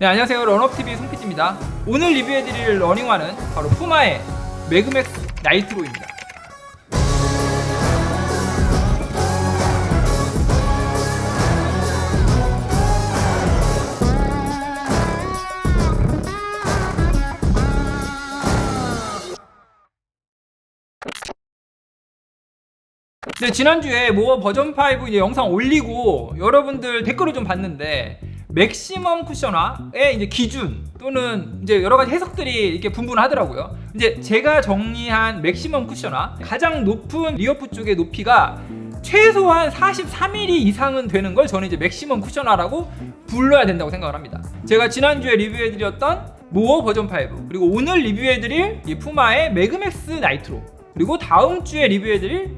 네 안녕하세요. 런업TV 송PD입니다. 오늘 리뷰해드릴 러닝화는 바로 푸마의 매그맥스 나이트로입니다. 네, 지난주에 모어 버전 5 이제 영상 올리고 여러분들 댓글을 좀 봤는데 맥시멈 쿠션화의 이제 기준 또는 이제 여러 가지 해석들이 이렇게 분분하더라고요. 이제 제가 정리한 맥시멈 쿠션화 가장 높은 리어프 쪽의 높이가 최소한 43mm 이상은 되는 걸 저는 이제 맥시멈 쿠션화라고 불러야 된다고 생각을 합니다. 제가 지난주에 리뷰해드렸던 모어 버전 5 그리고 오늘 리뷰해드릴 이 푸마의 매그맥스 나이트로 그리고 다음 주에 리뷰해드릴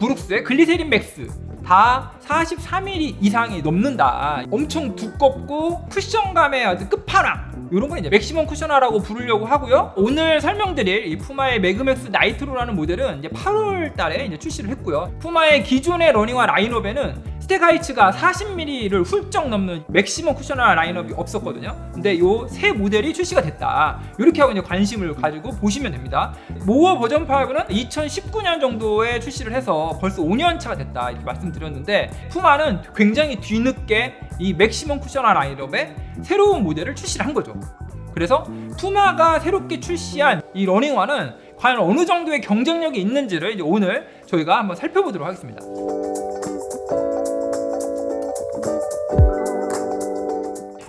브룩스의 글리세린 맥스 다 43mm 이상이 넘는다. 엄청 두껍고 쿠션감의 아주 끝판왕. 이런 거 이제 맥시멈 쿠션화라고 부르려고 하고요. 오늘 설명드릴 이 푸마의 매그맥스 나이트로라는 모델은 이제 8월 달에 이제 출시를 했고요. 푸마의 기존의 러닝화 라인업에는 스택 하이츠가 40mm를 훌쩍 넘는 맥시멈 쿠션화 라인업이 없었거든요. 근데 요 새 모델이 출시가 됐다. 이렇게 하고 이제 관심을 가지고 보시면 됩니다. 모어 버전 5는 2019년 정도에 출시를 해서 벌써 5년 차가 됐다 이렇게 말씀드렸는데 푸마는 굉장히 뒤늦게 이 맥시멈 쿠션화 라인업에 새로운 모델을 출시를 한 거죠. 그래서 푸마가 새롭게 출시한 이 러닝화는 과연 어느 정도의 경쟁력이 있는지를 이제 오늘 저희가 한번 살펴보도록 하겠습니다.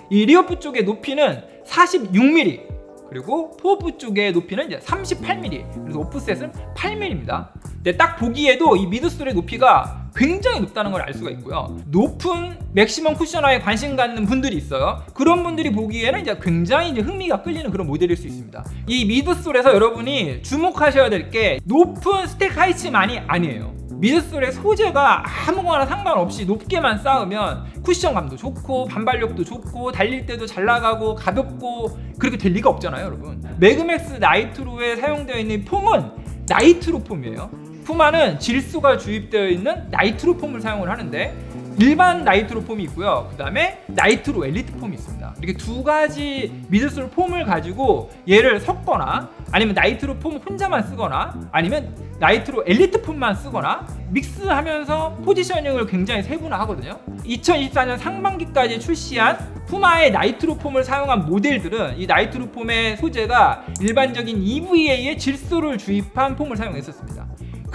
이 리어프 쪽의 높이는 46mm 그리고 포어프 쪽의 높이는 이제 38mm 그래서 오프셋은 8mm입니다. 근데 딱 보기에도 이 미드솔의 높이가 굉장히 높다는 걸 알 수가 있고요. 높은 맥시멈 쿠션화에 관심 갖는 분들이 있어요. 그런 분들이 보기에는 이제 굉장히 이제 흥미가 끌리는 그런 모델일 수 있습니다. 이 미드솔에서 여러분이 주목하셔야 될 게 높은 스택 하이츠만이 아니에요. 미드솔의 소재가 아무거나 상관없이 높게만 쌓으면 쿠션감도 좋고 반발력도 좋고 달릴 때도 잘 나가고 가볍고 그렇게 될 리가 없잖아요 여러분. 매그맥스 나이트로에 사용되어 있는 폼은 나이트로 폼이에요. 푸마는 질소가 주입되어 있는 나이트로 폼을 사용을 하는데 일반 나이트로 폼이 있고요. 그 다음에 나이트로 엘리트 폼이 있습니다. 이렇게 두 가지 미드솔 폼을 가지고 얘를 섞거나 아니면 나이트로 폼 혼자만 쓰거나 아니면 나이트로 엘리트 폼만 쓰거나 믹스하면서 포지셔닝을 굉장히 세분화하거든요. 2024년 상반기까지 출시한 푸마의 나이트로 폼을 사용한 모델들은 이 나이트로 폼의 소재가 일반적인 EVA의 질소를 주입한 폼을 사용했었습니다.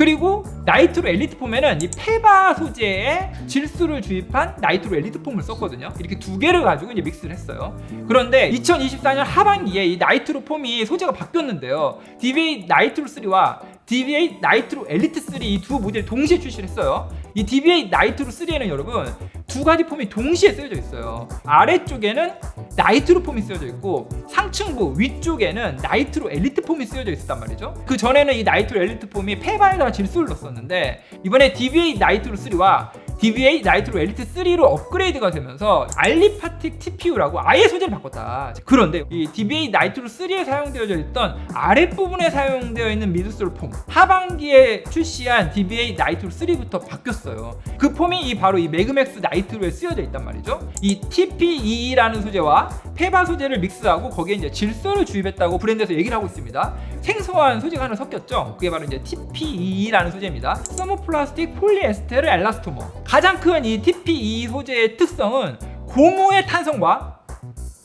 그리고 나이트로 엘리트 폼에는 이 페바 소재의 질소를 주입한 나이트로 엘리트 폼을 썼거든요. 이렇게 두 개를 가지고 이제 믹스를 했어요. 그런데 2024년 하반기에 이 나이트로 폼이 소재가 바뀌었는데요. DBA 나이트로 3와 DBA 나이트로 엘리트 3 이 두 모델 동시에 출시를 했어요. 이 DBA 나이트로 3에는 여러분 두 가지 폼이 동시에 쓰여져 있어요. 아래쪽에는 나이트로 폼이 쓰여져 있고 상층부 위쪽에는 나이트로 엘리트 폼이 쓰여져 있었단 말이죠. 그 전에는 이 나이트로 엘리트 폼이 페바에다가 질소를 넣었었는데 이번에 DBA 나이트로 3와 DBA 나이트로 엘리트 3로 업그레이드가 되면서 알리파틱 TPU라고 아예 소재를 바꿨다. 그런데 이 DBA 나이트로 3에 사용되어져 있던 아랫부분에 사용되어 있는 미드솔 폼 하반기에 출시한 DBA 나이트로 3부터 바뀌었어요. 그 폼이 이 바로 이 매그맥스 나이트로에 쓰여져 있단 말이죠. 이 TPE라는 소재와 페바 소재를 믹스하고 거기에 이제 질소를 주입했다고 브랜드에서 얘기를 하고 있습니다. 생소한 소재가 하나 섞였죠. 그게 바로 이제 TPE라는 소재입니다. 서모플라스틱 폴리에스테르 엘라스토머. 가장 큰 이 TPE 소재의 특성은 고무의 탄성과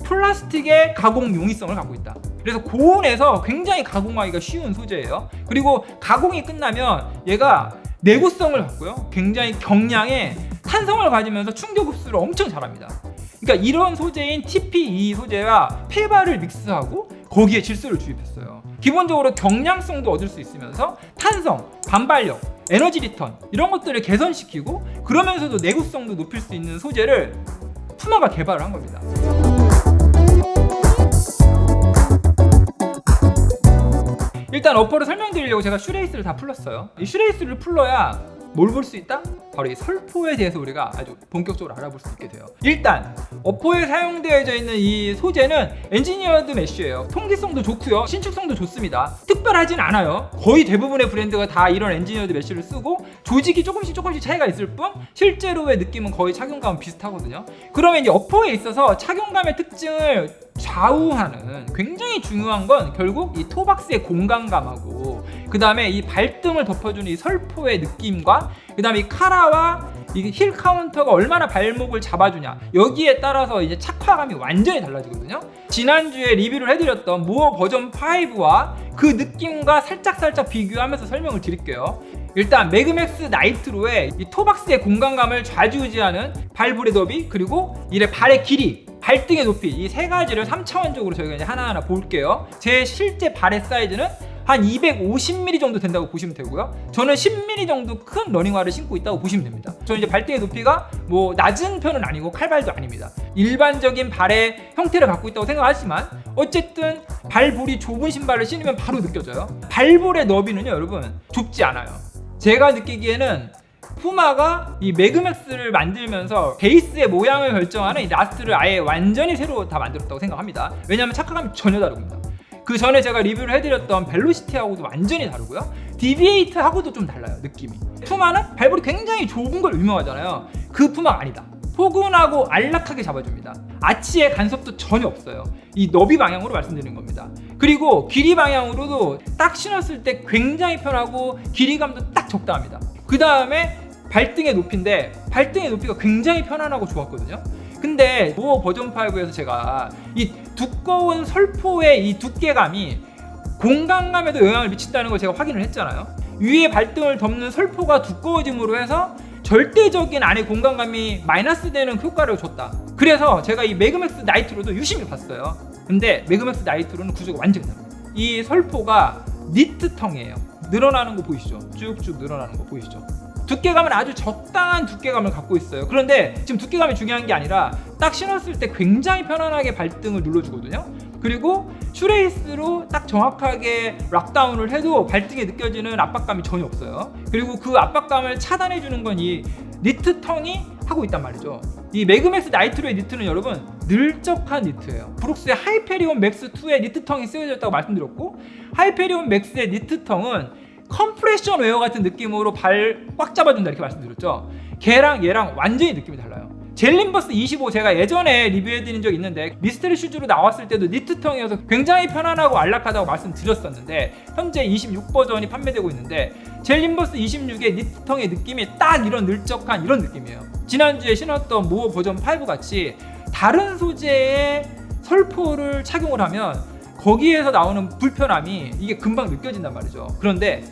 플라스틱의 가공 용이성을 갖고 있다. 그래서 고온에서 굉장히 가공하기가 쉬운 소재예요. 그리고 가공이 끝나면 얘가 내구성을 갖고요. 굉장히 경량의 탄성을 가지면서 충격 흡수를 엄청 잘합니다. 그러니까 이런 소재인 TPE 소재와 페바를 믹스하고 거기에 질소를 주입했어요. 기본적으로 경량성도 얻을 수 있으면서 탄성, 반발력, 에너지 리턴 이런 것들을 개선시키고 그러면서도 내구성도 높일 수 있는 소재를 푸마가 개발을 한 겁니다. 일단 어퍼를 설명드리려고 제가 슈레이스를 다 풀렀어요. 이 슈레이스를 풀러야 뭘 볼 수 있다? 바로 이 설포에 대해서 우리가 아주 본격적으로 알아볼 수 있게 돼요. 일단 어포에 사용되어져 있는 이 소재는 엔지니어드 메쉬예요. 통기성도 좋고요, 신축성도 좋습니다. 특별하진 않아요. 거의 대부분의 브랜드가 다 이런 엔지니어드 메쉬를 쓰고 조직이 조금씩 조금씩 차이가 있을 뿐 실제로의 느낌은 거의 착용감은 비슷하거든요. 그러면 이 어포에 있어서 착용감의 특징을 좌우하는 굉장히 중요한 건 결국 이 토박스의 공간감하고 그 다음에 이 발등을 덮어주는 이 설포의 느낌과 그 다음에 이 카라와 이게 힐 카운터가 얼마나 발목을 잡아주냐 여기에 따라서 이제 착화감이 완전히 달라지거든요. 지난주에 리뷰를 해드렸던 무어 버전 5와 그 느낌과 살짝살짝 비교하면서 설명을 드릴게요 일단 매그맥스 나이트로의 이 토박스의 공간감을 좌지우지하는 발볼의 너비 그리고 이래 발의 길이 발등의 높이 이 세 가지를 3차원적으로 저희가 이제 하나하나 볼게요 제 실제 발의 사이즈는 한 250mm 정도 된다고 보시면 되고요. 저는 10mm 정도 큰 러닝화를 신고 있다고 보시면 됩니다. 저는 이제 발등의 높이가 뭐 낮은 편은 아니고 칼발도 아닙니다. 일반적인 발의 형태를 갖고 있다고 생각하지만 어쨌든 발볼이 좁은 신발을 신으면 바로 느껴져요. 발볼의 너비는요, 여러분 좁지 않아요. 제가 느끼기에는 푸마가 이 매그맥스를 만들면서 베이스의 모양을 결정하는 이 라스트를 아예 완전히 새로 다 만들었다고 생각합니다. 왜냐하면 착화감이 전혀 다릅니다. 그 전에 제가 리뷰를 해드렸던 벨로시티하고도 완전히 다르고요. 디비에이트하고도 좀 달라요 느낌이. 푸마는 발볼이 굉장히 좁은 걸 유명하잖아요. 그 푸마가 아니다. 포근하고 안락하게 잡아줍니다. 아치의 간섭도 전혀 없어요. 이 너비 방향으로 말씀드리는 겁니다. 그리고 길이 방향으로도 딱 신었을 때 굉장히 편하고 길이감도 딱 적당합니다. 그 다음에 발등의 높이인데 발등의 높이가 굉장히 편안하고 좋았거든요. 근데 무어 버전 5에서 제가 이 두꺼운 설포의 이 두께감이 공간감에도 영향을 미친다는 걸 제가 확인을 했잖아요. 위에 발등을 덮는 설포가 두꺼워짐으로 해서 절대적인 안에 공간감이 마이너스 되는 효과를 줬다. 그래서 제가 이 매그맥스 나이트로도 유심히 봤어요. 근데 매그맥스 나이트로는 구조가 완전히 다릅니다. 이 설포가 니트텅이에요. 늘어나는 거 보이시죠? 쭉쭉 늘어나는 거 보이시죠? 두께감은 아주 적당한 두께감을 갖고 있어요. 그런데 지금 두께감이 중요한 게 아니라 딱 신었을 때 굉장히 편안하게 발등을 눌러주거든요. 그리고 슈레이스로 딱 정확하게 락다운을 해도 발등에 느껴지는 압박감이 전혀 없어요. 그리고 그 압박감을 차단해 주는 건 이 니트 텅이 하고 있단 말이죠. 이 매그맥스 나이트로의 니트는 여러분 늘적한 니트예요. 브룩스의 하이페리온 맥스 2의 니트 텅이 쓰여졌다고 말씀드렸고 하이페리온 맥스의 니트 텅은 컴프레션 웨어 같은 느낌으로 발 꽉 잡아준다 이렇게 말씀드렸죠. 걔랑 얘랑 완전히 느낌이 달라요. 젤린버스 25 제가 예전에 리뷰해드린 적 있는데 미스터리 슈즈로 나왔을 때도 니트텅이어서 굉장히 편안하고 안락하다고 말씀드렸었는데 현재 26 버전이 판매되고 있는데 젤린버스 26의 니트텅의 느낌이 딱 이런 늘적한 이런 느낌이에요. 지난주에 신었던 모어 버전 5 같이 다른 소재의 설포를 착용을 하면 거기에서 나오는 불편함이 이게 금방 느껴진단 말이죠. 그런데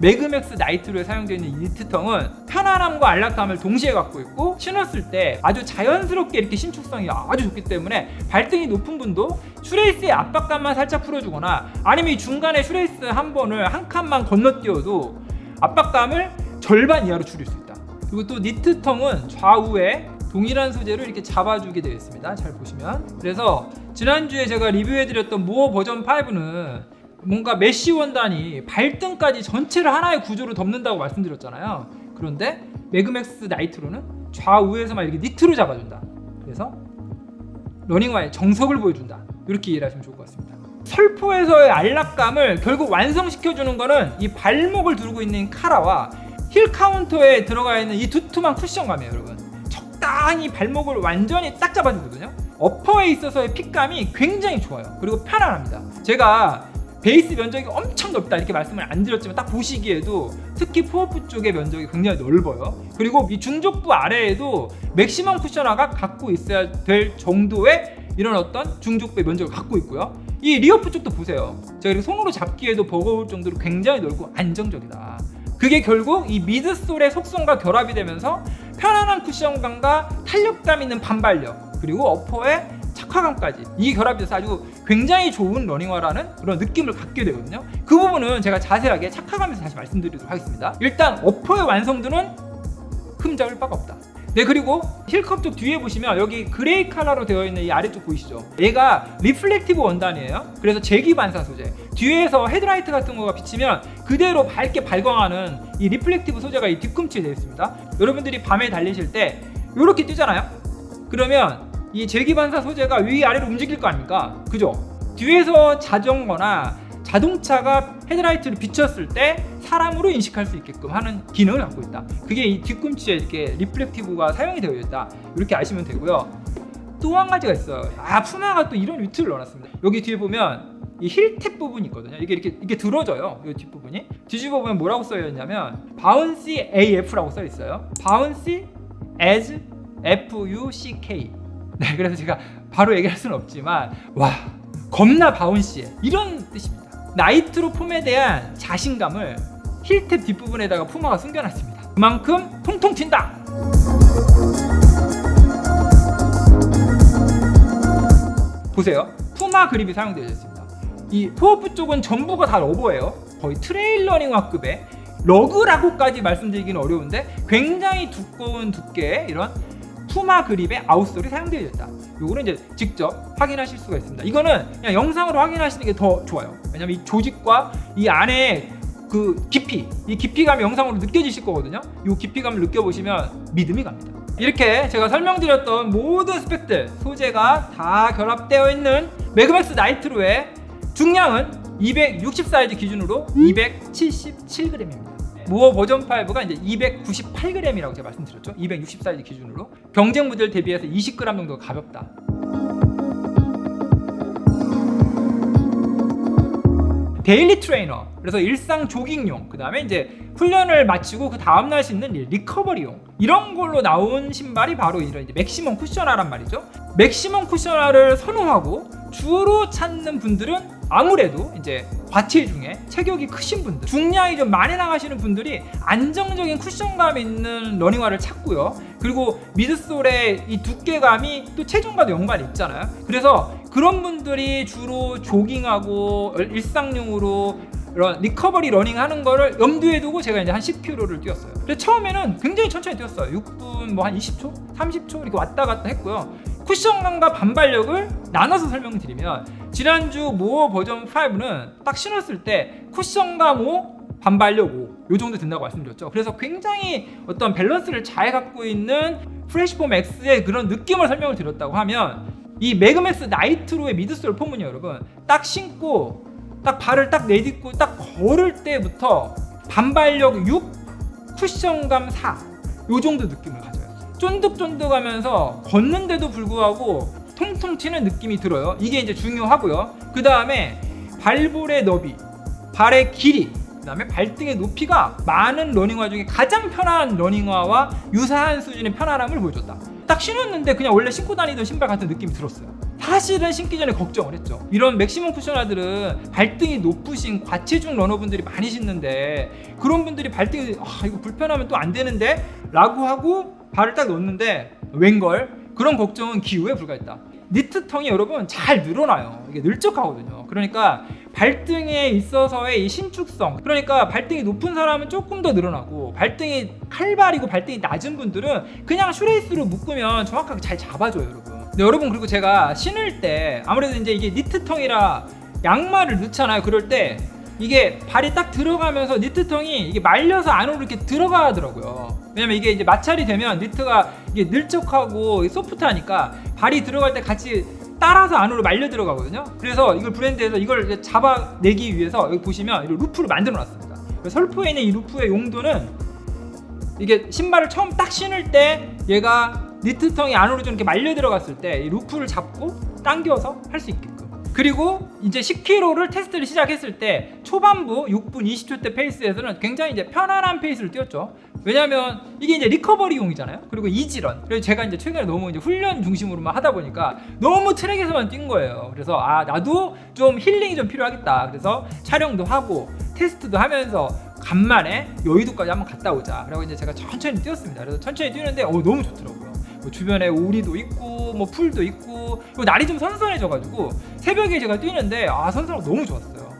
매그맥스 나이트로에 사용되어 있는 이 니트텅은 편안함과 안락감을 동시에 갖고 있고 신었을 때 아주 자연스럽게 이렇게 신축성이 아주 좋기 때문에 발등이 높은 분도 슈레이스의 압박감만 살짝 풀어주거나 아니면 이 중간에 슈레이스 한 번을 한 칸만 건너뛰어도 압박감을 절반 이하로 줄일 수 있다. 그리고 또 니트텅은 좌우에 동일한 소재로 이렇게 잡아주게 되어 있습니다. 잘 보시면. 그래서 지난주에 제가 리뷰해드렸던 무어 버전 5는 뭔가 메쉬 원단이 발등까지 전체를 하나의 구조로 덮는다고 말씀드렸잖아요. 그런데 매그맥스 나이트로는 좌우에서만 이렇게 니트로 잡아준다. 그래서 러닝화의 정석을 보여준다. 이렇게 이해를 하시면 좋을 것 같습니다. 설포에서의 안락감을 결국 완성시켜주는 거는 이 발목을 두르고 있는 카라와 힐 카운터에 들어가 있는 이 두툼한 쿠션감이에요, 여러분. 적당히 발목을 완전히 딱 잡아주거든요. 어퍼에 있어서의 핏감이 굉장히 좋아요. 그리고 편안합니다. 제가 베이스 면적이 엄청 넓다 이렇게 말씀을 안 드렸지만 딱 보시기에도 특히 포어프 쪽의 면적이 굉장히 넓어요. 그리고 이 중족부 아래에도 맥시멈 쿠션화가 갖고 있어야 될 정도의 이런 어떤 중족부의 면적을 갖고 있고요. 이 리어프 쪽도 보세요. 제가 이렇게 손으로 잡기에도 버거울 정도로 굉장히 넓고 안정적이다. 그게 결국 이 미드솔의 속성과 결합이 되면서 편안한 쿠션감과 탄력감 있는 반발력 그리고 어퍼의 착화감까지 이 결합이 돼서 아주 굉장히 좋은 러닝화라는 그런 느낌을 갖게 되거든요. 그 부분은 제가 자세하게 착화감에서 다시 말씀드리도록 하겠습니다. 일단 어퍼의 완성도는 흠잡을 바가 없다. 네 그리고 힐컵 쪽 뒤에 보시면 여기 그레이 컬러로 되어 있는 이 아래쪽 보이시죠? 얘가 리플렉티브 원단이에요. 그래서 재기 반사 소재. 뒤에서 헤드라이트 같은 거가 비치면 그대로 밝게 발광하는 이 리플렉티브 소재가 이 뒤꿈치에 되어 있습니다. 여러분들이 밤에 달리실 때 이렇게 뛰잖아요. 그러면 이 재기 반사 소재가 위 아래로 움직일 거 아닙니까? 그죠? 뒤에서 자전거나 자동차가 헤드라이트를 비쳤을 때 사람으로 인식할 수 있게끔 하는 기능을 갖고 있다. 그게 이 뒤꿈치에 이렇게 리플렉티브가 사용이 되어 있다. 이렇게 아시면 되고요. 또 한 가지가 있어요. 아 푸마가 또 이런 위트를 넣어놨습니다. 여기 뒤에 보면 이 힐탭 부분이 있거든요. 이게 이렇게 이게 들어져요. 이 뒷부분이 뒤집어 보면 뭐라고 써여 있냐면 바운시 AF라고 써 있어요. 바운시 as F U C K. 네, 그래서 제가 바로 얘기할 수는 없지만 와 겁나 바운시해 이런 뜻입니다. 나이트로 폼에 대한 자신감을 힐탭 뒷부분에다가 푸마가 숨겨놨습니다. 그만큼 통통 튄다. 보세요. 푸마 그립이 사용되어 있습니다. 이 포어프 쪽은 전부가 다 러버예요. 거의 트레일러닝화급의 러그라고까지 말씀드리기는 어려운데 굉장히 두꺼운 두께의 이런 푸마 그립의 아웃솔이 사용되어 있다. 요거는 이제 직접 확인하실 수가 있습니다. 이거는 그냥 영상으로 확인하시는 게 더 좋아요. 왜냐면 이 조직과 이 안에 그 깊이, 이 깊이감이 영상으로 느껴지실 거거든요. 이 깊이감을 느껴보시면 믿음이 갑니다. 이렇게 제가 설명드렸던 모든 스펙들 소재가 다 결합되어 있는 매그맥스 나이트로의 중량은 260 사이즈 기준으로 277g입니다. 무어 버전 5가 이제 298g이라고 제가 말씀드렸죠. 260 사이즈 기준으로 경쟁 모델 대비해서 20g 정도 가볍다. 데일리 트레이너 그래서 일상 조깅용 그 다음에 이제 훈련을 마치고 그 다음날 신는 이 리커버리용 이런 걸로 나온 신발이 바로 이런 이제 맥시멈 쿠셔나란 말이죠 맥시멈 쿠셔나를 선호하고 주로 찾는 분들은 아무래도 이제 과체중에 체격이 크신 분들 중량이 좀 많이 나가시는 분들이 안정적인 쿠션감 있는 러닝화를 찾고요 그리고 미드솔의 이 두께감이 또 체중과도 연관이 있잖아요 그래서 그런 분들이 주로 조깅하고 일상용으로 이런 리커버리 러닝 하는 거를 염두에 두고 제가 이제 한 10km를 뛰었어요. 근데 처음에는 굉장히 천천히 뛰었어요. 6분 뭐 한 20초, 30초 이렇게 왔다 갔다 했고요. 쿠션감과 반발력을 나눠서 설명드리면 지난주 모어 버전 5는 딱 신었을 때 쿠션감 5, 반발력 5, 요 정도 된다고 말씀드렸죠. 그래서 굉장히 어떤 밸런스를 잘 갖고 있는 프레시폼 X의 그런 느낌을 설명을 드렸다고 하면 이 매그맥스 나이트로의 미드솔 폼은요 여러분 딱 신고 딱 발을 딱 내딛고 딱 걸을 때부터 반발력 6 쿠션감 4 요 정도 느낌을 가져요 쫀득쫀득하면서 걷는데도 불구하고 통통 튀는 느낌이 들어요 이게 이제 중요하고요 그 다음에 발볼의 너비 발의 길이 그 다음에 발등의 높이가 많은 러닝화 중에 가장 편한 러닝화와 유사한 수준의 편안함을 보여줬다 딱 신었는데 그냥 원래 신고 다니던 신발 같은 느낌이 들었어요. 사실은 신기 전에 걱정을 했죠. 이런 맥시멈 쿠셔나들은 발등이 높으신 과체중 러너분들이 많이 신는데 그런 분들이 발등이 아 이거 불편하면 또 안 되는데 라고 하고 발을 딱 넣었는데 웬걸 그런 걱정은 기후에 불과했다. 니트텅이 여러분 잘 늘어나요. 이게 늘적하거든요. 그러니까 발등에 있어서의 이 신축성. 그러니까 발등이 높은 사람은 조금 더 늘어나고 발등이 칼발이고 발등이 낮은 분들은 그냥 슈레이스로 묶으면 정확하게 잘 잡아줘요, 여러분. 근데 여러분 그리고 제가 신을 때 아무래도 이제 이게 니트텅이라 양말을 넣잖아요. 그럴 때 이게 발이 딱 들어가면서 니트텅이 이게 말려서 안으로 이렇게 들어가더라고요. 왜냐면 이게 이제 마찰이 되면 니트가 이게 늘적하고 소프트하니까 발이 들어갈 때 같이 따라서 안으로 말려 들어가거든요. 그래서 이걸 브랜드에서 이걸 잡아내기 위해서 여기 보시면 이 루프를 만들어 놨습니다. 설포에 있는 이 루프의 용도는 이게 신발을 처음 딱 신을 때 얘가 니트텅이 안으로 좀 이렇게 말려 들어갔을 때 이 루프를 잡고 당겨서 할 수 있게끔. 그리고 이제 10km를 테스트를 시작했을 때 초반부 6분 20초 대 페이스에서는 굉장히 이제 편안한 페이스를 뛰었죠. 왜냐면 이게 이제 리커버리용이잖아요. 그리고 이지런. 그래서 제가 이제 최근에 너무 이제 훈련 중심으로만 하다 보니까 너무 트랙에서만 뛴 거예요. 그래서 아 나도 좀 힐링이 좀 필요하겠다. 그래서 촬영도 하고 테스트도 하면서 간만에 여의도까지 한번 갔다 오자. 그리고 이제 제가 천천히 뛰었습니다. 그래서 천천히 뛰는데 어, 너무 좋더라고요. 뭐 주변에 오리도 있고 뭐 풀도 있고 날이 좀 선선해져가지고 새벽에 제가 뛰는데 아 선선하고 너무 좋았어요.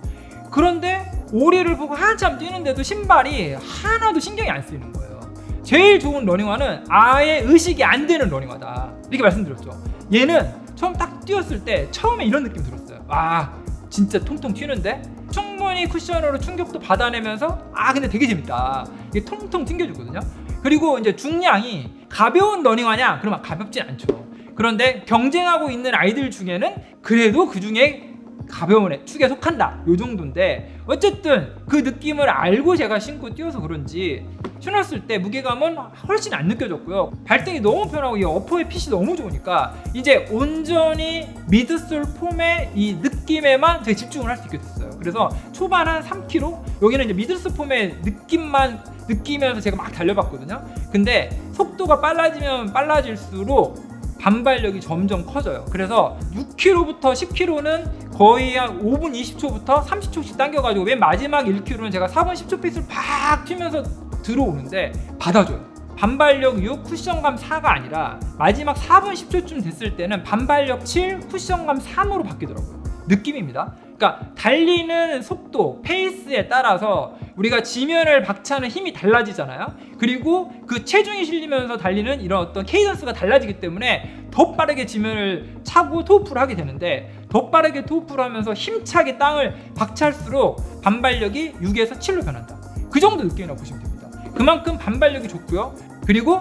그런데 오리를 보고 한참 뛰는데도 신발이 하나도 신경이 안 쓰이는 거예요. 제일 좋은 러닝화는 아예 의식이 안 되는 러닝화다. 이렇게 말씀드렸죠. 얘는 처음 딱 뛰었을 때 처음에 이런 느낌 들었어요. 와 진짜 통통 튀는데? 충분히 쿠션으로 충격도 받아내면서 아 근데 되게 재밌다. 이게 통통 튕겨주거든요 그리고 이제 중량이 가벼운 러닝화냐? 그러면 가볍진 않죠. 그런데 경쟁하고 있는 아이들 중에는 그래도 그 중에 가벼운 애, 축에 속한다. 요 정도인데 어쨌든 그 느낌을 알고 제가 신고 뛰어서 그런지 신었을 때 무게감은 훨씬 안 느껴졌고요. 발등이 너무 편하고 이 어퍼의 핏이 너무 좋으니까 이제 온전히 미드솔 폼의 이 느낌에만 되게 집중을 할 수 있게 됐어요. 그래서 초반 한 3km 여기는 이제 미드솔 폼의 느낌만 느끼면서 제가 막 달려봤거든요 근데 속도가 빨라지면 빨라질수록 반발력이 점점 커져요. 그래서 6km부터 10km는 거의 한 5분 20초부터 30초씩 당겨가지고 맨 마지막 1km는 제가 4분 10초 페이스를 팍 튀면서 들어오는데 받아줘요. 반발력 6, 쿠션감 4가 아니라 마지막 4분 10초쯤 됐을 때는 반발력 7, 쿠션감 3으로 바뀌더라고요. 느낌입니다. 그러니까 달리는 속도, 페이스에 따라서 우리가 지면을 박차는 힘이 달라지잖아요. 그리고 그 체중이 실리면서 달리는 이런 어떤 케이던스가 달라지기 때문에 더 빠르게 지면을 차고 토프를 하게 되는데 더 빠르게 토프를 하면서 힘차게 땅을 박찰수록 반발력이 6에서 7로 변한다. 그 정도 느낌이라고 보시면 됩니다. 그만큼 반발력이 좋고요. 그리고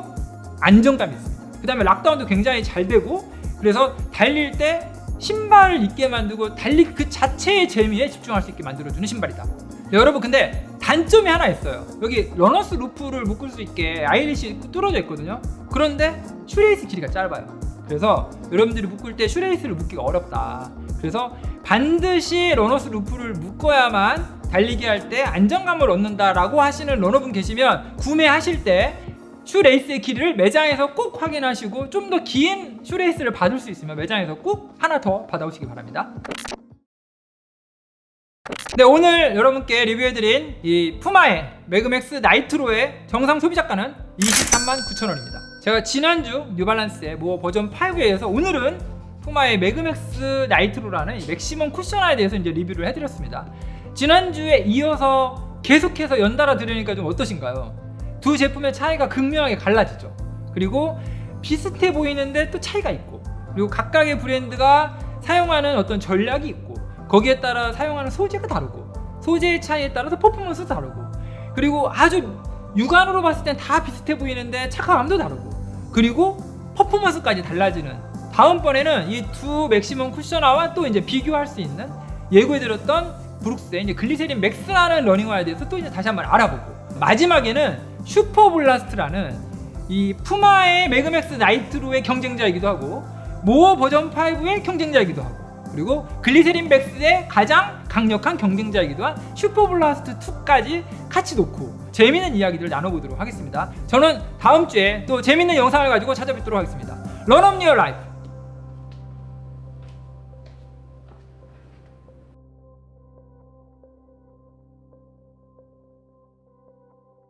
안정감이 있습니다. 그 다음에 락다운도 굉장히 잘 되고 그래서 달릴 때 신발을 입게 만들고 달리기 그 자체의 재미에 집중할 수 있게 만들어주는 신발이다. 네, 여러분 근데 단점이 하나 있어요. 여기 러너스 루프를 묶을 수 있게 아이리시 뚫어져 있거든요. 그런데 슈레이스 길이가 짧아요. 그래서 여러분들이 묶을 때 슈레이스를 묶기가 어렵다. 그래서 반드시 러너스 루프를 묶어야만 달리기 할 때 안정감을 얻는다라고 하시는 러너분 계시면 구매하실 때 슈레이스의 길이를 매장에서 꼭 확인하시고 좀 더 긴 슈레이스를 받을 수 있으면 매장에서 꼭 하나 더 받아오시기 바랍니다. 네 오늘 여러분께 리뷰해드린 이 푸마의 매그맥스 나이트로의 정상 소비자가는 23만 9천원입니다. 제가 지난주 뉴발란스의 뭐 버전 5에 의해서 오늘은 푸마의 매그맥스 나이트로라는 이 맥시멈 쿠션화에 대해서 이제 리뷰를 해드렸습니다. 지난주에 이어서 계속해서 연달아 들으니까 좀 어떠신가요? 두 제품의 차이가 극명하게 갈라지죠. 그리고 비슷해 보이는데 또 차이가 있고 그리고 각각의 브랜드가 사용하는 어떤 전략이 있고 거기에 따라 사용하는 소재가 다르고 소재의 차이에 따라서 퍼포먼스도 다르고 그리고 아주 육안으로 봤을 땐 다 비슷해 보이는데 착화감도 다르고 그리고 퍼포먼스까지 달라지는 다음번에는 이 두 맥시멈 쿠션화와 또 이제 비교할 수 있는 예고해드렸던 브룩스의 이제 글리세린 맥스라는 러닝화에 대해서 또 이제 다시 한번 알아보고 마지막에는 슈퍼 블라스트라는 이 푸마의 매그맥스 나이트로의 경쟁자이기도 하고 모어 버전 5의 경쟁자이기도 하고 그리고 글리세린 맥스의 가장 강력한 경쟁자이기도 한 슈퍼 블라스트 2까지 같이 놓고 재미있는 이야기들을 나눠보도록 하겠습니다. 저는 다음 주에 또 재미있는 영상을 가지고 찾아뵙도록 하겠습니다. 런업 리얼 라이프